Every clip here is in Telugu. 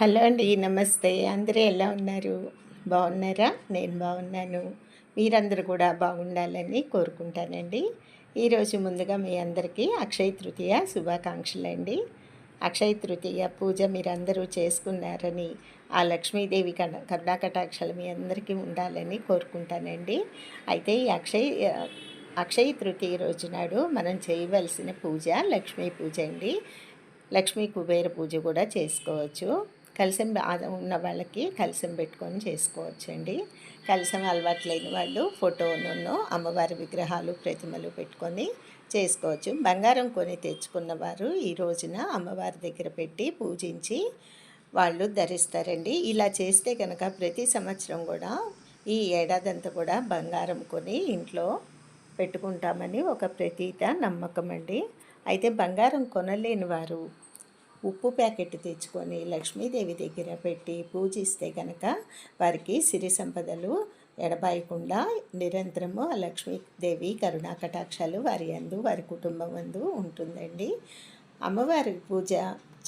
హలో అండి నమస్తే. అందరూ ఎలా ఉన్నారు? బాగున్నారా? నేను బాగున్నాను. మీరందరూ కూడా బాగుండాలని కోరుకుంటానండి. ఈరోజు ముందుగా మీ అందరికీ అక్షయ తృతీయ శుభాకాంక్షలు అండి. అక్షయ తృతీయ పూజ మీరందరూ చేసుకున్నారని ఆ లక్ష్మీదేవి కన కరుణాకటాక్షలు మీ అందరికీ ఉండాలని కోరుకుంటానండి. అయితే ఈ అక్షయ అక్షయ తృతీయ రోజు నాడు మనం చేయవలసిన పూజ లక్ష్మీ పూజ అండి. లక్ష్మీ కుబేర పూజ కూడా చేసుకోవచ్చు. కలిసం ఉన్న వాళ్ళకి కలిసం పెట్టుకొని చేసుకోవచ్చండి. కలిసం అలవాటు లేని వాళ్ళు ఫోటోను అమ్మవారి విగ్రహాలు ప్రతిమలు పెట్టుకొని చేసుకోవచ్చు. బంగారం కొని తెచ్చుకున్న వారు ఈ రోజున అమ్మవారి దగ్గర పెట్టి పూజించి వాళ్ళు ధరిస్తారండి. ఇలా చేస్తే కనుక ప్రతి సంవత్సరం కూడా ఈ ఏడాదంతా కూడా బంగారం కొని ఇంట్లో పెట్టుకుంటామని ఒక ప్రతీత నమ్మకం అండి అయితే బంగారం కొనలేని వారు ఉప్పు ప్యాకెట్ తెచ్చుకొని లక్ష్మీదేవి దగ్గర పెట్టి పూజిస్తే కనుక వారికి సిరి సంపదలు ఎడబాయకుండా నిరంతరము ఆ లక్ష్మీదేవి కరుణా కటాక్షాలు వారి అందు వారి కుటుంబం అందు ఉంటుందండి. అమ్మవారి పూజ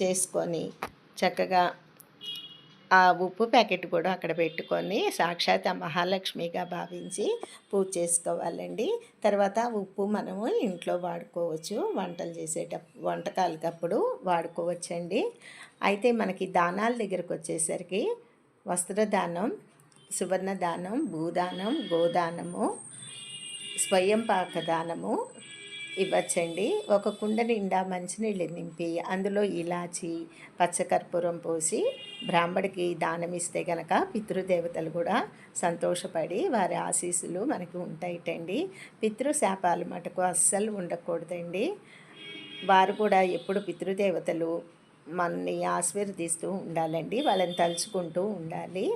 చేసుకొని చక్కగా ఆ ఉప్పు ప్యాకెట్ కూడా అక్కడ పెట్టుకొని సాక్షాత్ మహాలక్ష్మిగా భావించి పూజ చేసుకోవాలండి. తర్వాత ఉప్పు మనము ఇంట్లో వాడుకోవచ్చు. వంటలు చేసేటప్పుడు వంటకాలకప్పుడు వాడుకోవచ్చండి. అయితే మనకి దానాల దగ్గరకు వచ్చేసరికి వస్త్రదానం సువర్ణదానం భూదానం గోదానము స్వయం పాక దానము ఇవ్వచ్చండి. ఒక కుండ నిండా మంచినీళ్ళు నింపి అందులో ఇలాచి పచ్చకర్పూరం పోసి బ్రాహ్మడికి దానం ఇస్తే గనక పితృదేవతలు కూడా సంతోషపడి వారి ఆశీస్సులు మనకి ఉంటాయిటండి. పితృశాపాలు మటుకు అస్సలు ఉండకూడదండి. వారు కూడా ఎప్పుడు పితృదేవతలు మనని ఆశీర్వదిస్తూ ఉండాలండి. వాళ్ళని తలుచుకుంటూ ఉండాలి.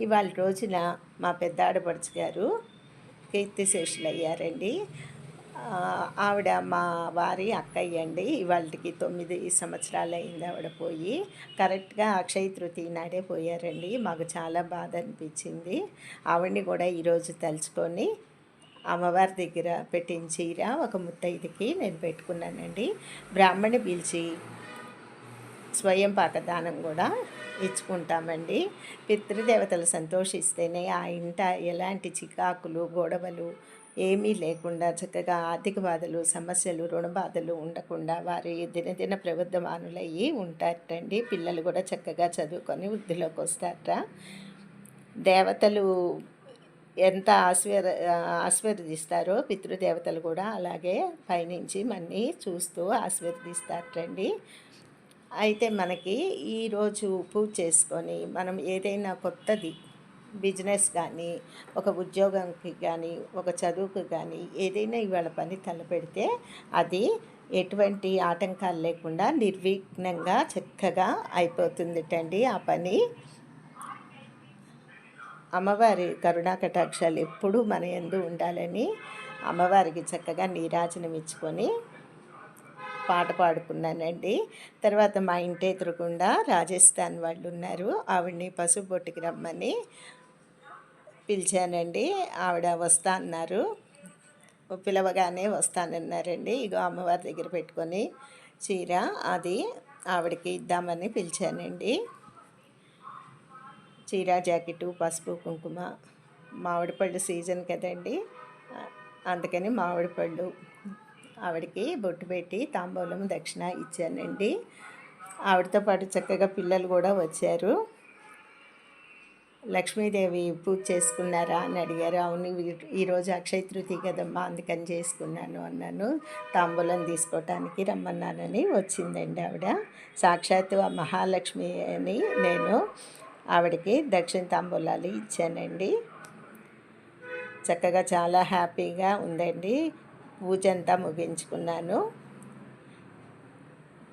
ఇవాళ రోజున మా పెద్ద ఆడపడుచు గారు కీర్తిశేషులు అయ్యారండి ఆవిడ మా వారి అక్కయ్య అండి. ఇవాళకి తొమ్మిది సంవత్సరాలు అయింది ఆవిడ పోయి. కరెక్ట్గా అక్షయ తృతీయ నాడే పోయారండి. మాకు చాలా బాధ అనిపించింది. ఆవిడని కూడా ఈరోజు తలుచుకొని అమ్మవారి దగ్గర పెట్టిన చీర ఒక ముత్తైదుకి నేను పెట్టుకున్నానండి. బ్రాహ్మణి పిలిచి స్వయం పాకదానం కూడా ఇచ్చుకుంటామండి. పితృదేవతలు సంతోషిస్తేనే ఆ ఇంట ఎలాంటి చికాకులు గొడవలు ఏమీ లేకుండా చక్కగా ఆర్థిక బాధలు సమస్యలు రుణ బాధలు ఉండకుండా వారి దినదిన ప్రబుద్ధమానులయ్యి ఉంటారటండి. పిల్లలు కూడా చక్కగా చదువుకొని వృద్ధిలోకి వస్తారట. దేవతలు ఎంత ఆశీర్ ఆశీర్వదిస్తారో పితృదేవతలు కూడా అలాగే పైనుంచి మన్ని చూస్తూ ఆశీర్వదిస్తారటండి అయితే మనకి ఈరోజు పూజ చేసుకొని మనం ఏదైనా కొత్తది బిజినెస్ కానీ ఒక ఉద్యోగంకి కానీ ఒక చదువుకు కానీ ఏదైనా ఇవాళ పని తలపెడితే అది ఎటువంటి ఆటంకాలు లేకుండా నిర్విఘ్నంగా చక్కగా అయిపోతుందిటండి ఆ పని. అమ్మవారి కరుణా కటాక్షాలు ఎప్పుడూ మన ఎందు ఉండాలని అమ్మవారికి చక్కగా నీరాజనం ఇచ్చుకొని పాట పాడుకున్నానండి. తర్వాత మా ఇంటి ఎదురుకుండా రాజస్థాన్ వాళ్ళు ఉన్నారు ఆవిడ్ని పసుపు బొట్టుకి రమ్మని పిలిచానండి. ఆవిడ వస్తా అన్నారు. పిలవగానే వస్తానన్నారండి ఇగో అమ్మవారి దగ్గర పెట్టుకొని చీర అది ఆవిడకి ఇద్దామని పిలిచానండి. చీర జాకెట్ పసుపు కుంకుమ మామిడిపళ్ళు సీజన్ కదండి. అందుకని మామిడిపళ్ళు ఆవిడకి బొట్టు పెట్టి తాంబూలం దక్షిణ ఇచ్చానండి. ఆవిడతో పాటు చక్కగా పిల్లలు కూడా వచ్చారు. లక్ష్మీదేవి పూజ చేసుకున్నారా అని అడిగారు. అవును ఈరోజు అక్షయ తృతీయ కదమ్మా అందుకని చేసుకున్నాను అన్నాను. తాంబూలం తీసుకోవటానికి రమ్మన్నానని వచ్చిందండి ఆవిడ. సాక్షాత్తు ఆ మహాలక్ష్మి అని నేను ఆవిడకి దక్షిణ తాంబూలాలు ఇచ్చానండి. చక్కగా చాలా హ్యాపీగా ఉందండి. పూజ అంతా ముగించుకున్నాను.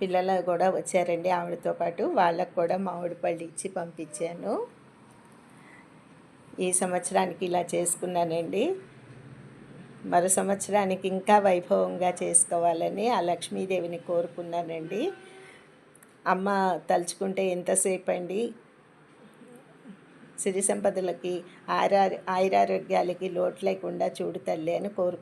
పిల్లలు కూడా వచ్చారండి ఆవిడతో పాటు. వాళ్ళకు కూడా మామిడి పళ్ళు ఇచ్చి పంపించాను. ఈ సంవత్సరానికి ఇలా చేసుకున్నానండి. మరో సంవత్సరానికి ఇంకా వైభవంగా చేసుకోవాలని ఆ లక్ష్మీదేవిని కోరుకున్నానండి. అమ్మ తలుచుకుంటే ఎంతసేపు అండి సిరి సంపదలకి ఆరా ఆయురారోగ్యాలకి లోటు లేకుండా చూడు తల్లి అని కోరుకున్నాను